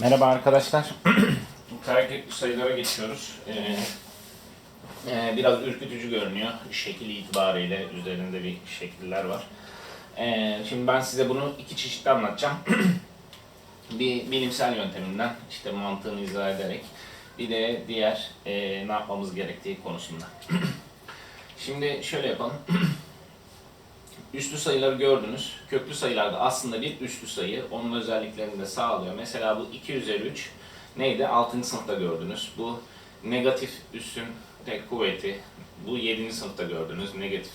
Merhaba arkadaşlar. Karakter sayılara geçiyoruz. Ee, e, biraz ürkütücü görünüyor. Şekil itibariyle üzerinde bir şekiller var. Ee, şimdi ben size bunu iki çeşitli anlatacağım. bir bilimsel yönteminden, işte mantığını izah ederek, bir de diğer e, ne yapmamız gerektiği konusunda. şimdi şöyle yapalım. Üslü sayıları gördünüz. Köklü sayılarda aslında bir üslü sayı. Onun özelliklerini de sağlıyor. Mesela bu 2 üzeri 3 neydi? 6. sınıfta gördünüz. Bu negatif üssün tek kuvveti. Bu 7. sınıfta gördünüz. Negatif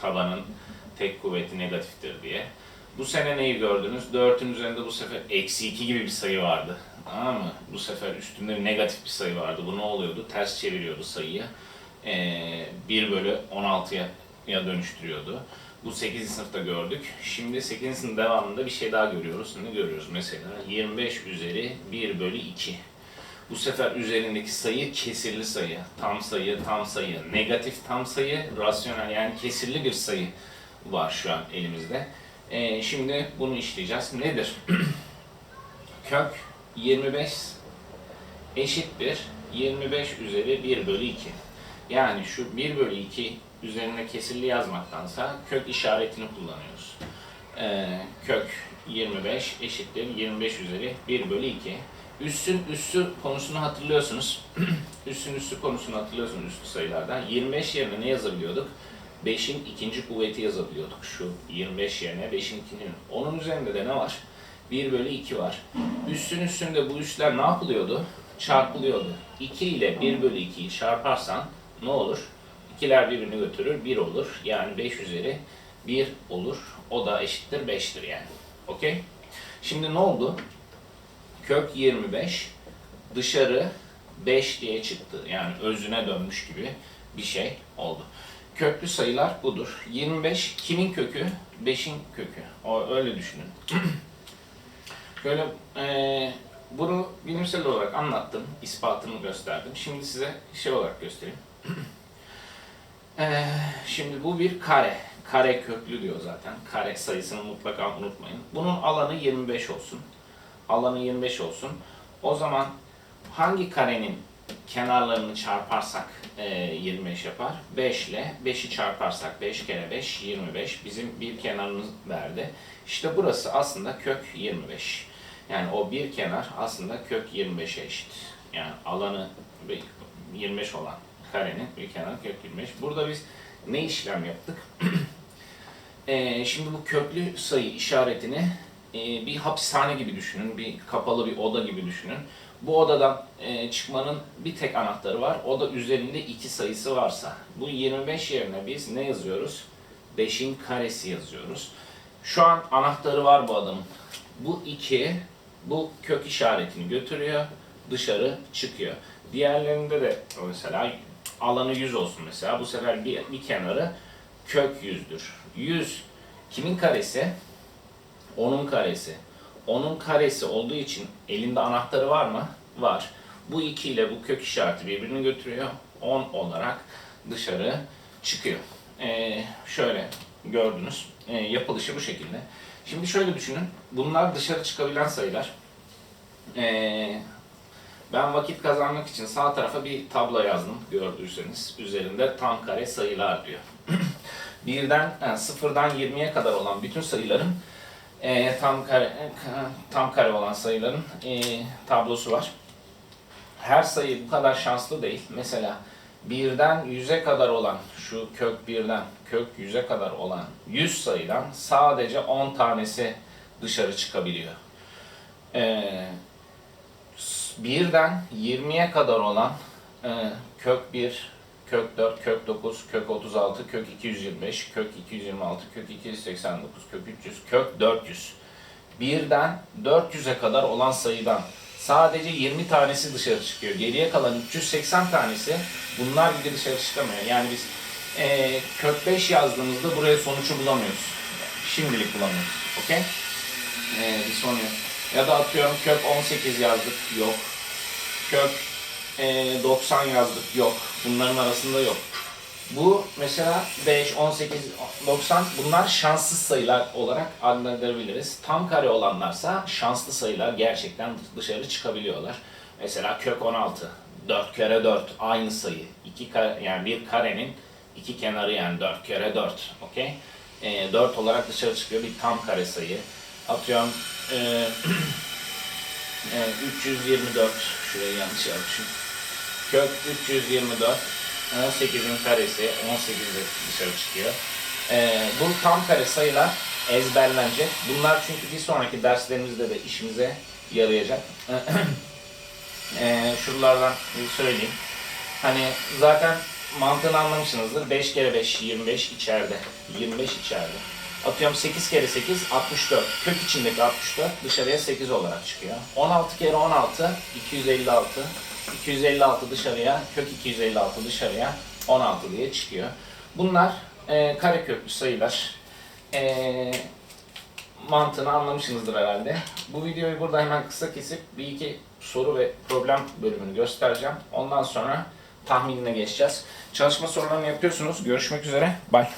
tabanın tek kuvveti negatiftir diye. Bu sene neyi gördünüz? 4'ün üzerinde bu sefer eksi 2 gibi bir sayı vardı. Tamam mı? Bu sefer üstünde negatif bir sayı vardı. Bu ne oluyordu? Ters çeviriyordu sayıyı. Ee, 1 bölü 16'ya ya dönüştürüyordu. Bu 8. sınıfta gördük. Şimdi 8. sınıf devamında bir şey daha görüyoruz. Ne görüyoruz mesela? 25 üzeri 1 bölü 2. Bu sefer üzerindeki sayı kesirli sayı, tam sayı, tam sayı, negatif tam sayı, rasyonel yani kesirli bir sayı var şu an elimizde. Ee, şimdi bunu işleyeceğiz. Nedir? Kök 25 eşittir 25 üzeri 1 bölü 2. Yani şu 1 bölü 2 üzerine kesirli yazmaktansa kök işaretini kullanıyoruz. Ee, kök 25 eşittir 25 üzeri 1 bölü 2. Üssün üssü konusunu hatırlıyorsunuz. Üssün üssü konusunu hatırlıyorsunuz üslü sayılardan. 25 yerine ne yazabiliyorduk? 5'in ikinci kuvveti yazabiliyorduk. Şu 25 yerine 5'in ikinci. Onun üzerinde de ne var? 1 bölü 2 var. Üssün üstünde bu üsler ne yapılıyordu? Çarpılıyordu. 2 ile 1 bölü 2'yi çarparsan ne olur? İkiler birbirini götürür, 1 olur. Yani 5 üzeri 1 olur. O da eşittir 5'tir yani. Okey? Şimdi ne oldu? Kök 25 dışarı 5 diye çıktı. Yani özüne dönmüş gibi bir şey oldu. Köklü sayılar budur. 25 kimin kökü? 5'in kökü. O öyle düşünün. Böyle eee, bunu bilimsel olarak anlattım, ispatını gösterdim. Şimdi size şey olarak göstereyim. Eee, şimdi bu bir kare. Kare köklü diyor zaten. Kare sayısını mutlaka unutmayın. Bunun alanı 25 olsun. Alanı 25 olsun. O zaman hangi karenin kenarlarını çarparsak eee, 25 yapar? 5 ile 5'i çarparsak 5 kere 5 25. Bizim bir kenarımız verdi. İşte burası aslında kök 25. Yani o bir kenar aslında kök 25'e eşit. Yani alanı 25 olan karenin bir kenar kök 25. Burada biz ne işlem yaptık? Ee, şimdi bu köklü sayı işaretini e, bir hapishane gibi düşünün, bir kapalı bir oda gibi düşünün. Bu odadan e, çıkmanın bir tek anahtarı var. O da üzerinde iki sayısı varsa. Bu 25 yerine biz ne yazıyoruz? 5'in karesi yazıyoruz. Şu an anahtarı var bu adamın. Bu 2 bu kök işaretini götürüyor, dışarı çıkıyor. Diğerlerinde de mesela alanı 100 olsun mesela. Bu sefer bir, bir kenarı kök 100'dür. 100 kimin karesi? Onun karesi. Onun karesi olduğu için elinde anahtarı var mı? Var. Bu 2 ile bu kök işareti birbirini götürüyor. 10 olarak dışarı çıkıyor. Ee, şöyle gördünüz. Ee, yapılışı bu şekilde. Şimdi şöyle düşünün. Bunlar dışarı çıkabilen sayılar. Ee, ben vakit kazanmak için sağ tarafa bir tablo yazdım gördüyseniz. Üzerinde tam kare sayılar diyor. Birden, yani sıfırdan 20'ye kadar olan bütün sayıların e, tam kare e, tam kare olan sayıların e, tablosu var. Her sayı bu kadar şanslı değil. Mesela birden 100'e kadar olan şu kök birden kök 100'e kadar olan 100 sayıdan sadece 10 tanesi dışarı çıkabiliyor. Ee, birden 20'ye kadar olan e, kök 1, kök 4, kök 9, kök 36, kök 225, kök 226, kök 289, kök 300, kök 400. Birden 400'e kadar olan sayıdan sadece 20 tanesi dışarı çıkıyor. Geriye kalan 380 tanesi bunlar gibi dışarı çıkamıyor. Yani biz e, kök 5 yazdığımızda buraya sonucu bulamıyoruz. Şimdilik bulamıyoruz. Okey? E, bir son yok. Ya da atıyorum kök 18 yazdık. Yok. Kök e, 90 yazdık. Yok. Bunların arasında yok. Bu mesela 5, 18, 90 bunlar şanssız sayılar olarak adlandırabiliriz. Tam kare olanlarsa şanslı sayılar gerçekten dışarı çıkabiliyorlar. Mesela kök 16, 4 kere 4 aynı sayı. İki kare, yani bir karenin iki kenarı yani 4 kere 4. Okey? E, 4 olarak dışarı çıkıyor bir tam kare sayı. Atıyorum e, e, 324 şurayı yanlış yapmışım. Kök 324 18'in karesi 18 de dışarı çıkıyor. Ee, bu tam kare sayılar ezberlenecek. Bunlar çünkü bir sonraki derslerimizde de işimize yarayacak. ee, şuralardan söyleyeyim. Hani zaten mantığını anlamışsınızdır. 5 kere 5 25 içeride. 25 içeride. Atıyorum 8 kere 8 64. Kök içindeki 64 dışarıya 8 olarak çıkıyor. 16 kere 16 256. 256 dışarıya, kök 256 dışarıya 16 diye çıkıyor. Bunlar e, kare köklü sayılar. E, mantığını anlamışsınızdır herhalde. Bu videoyu burada hemen kısa kesip bir iki soru ve problem bölümünü göstereceğim. Ondan sonra tahminine geçeceğiz. Çalışma sorularını yapıyorsunuz. Görüşmek üzere. Bye.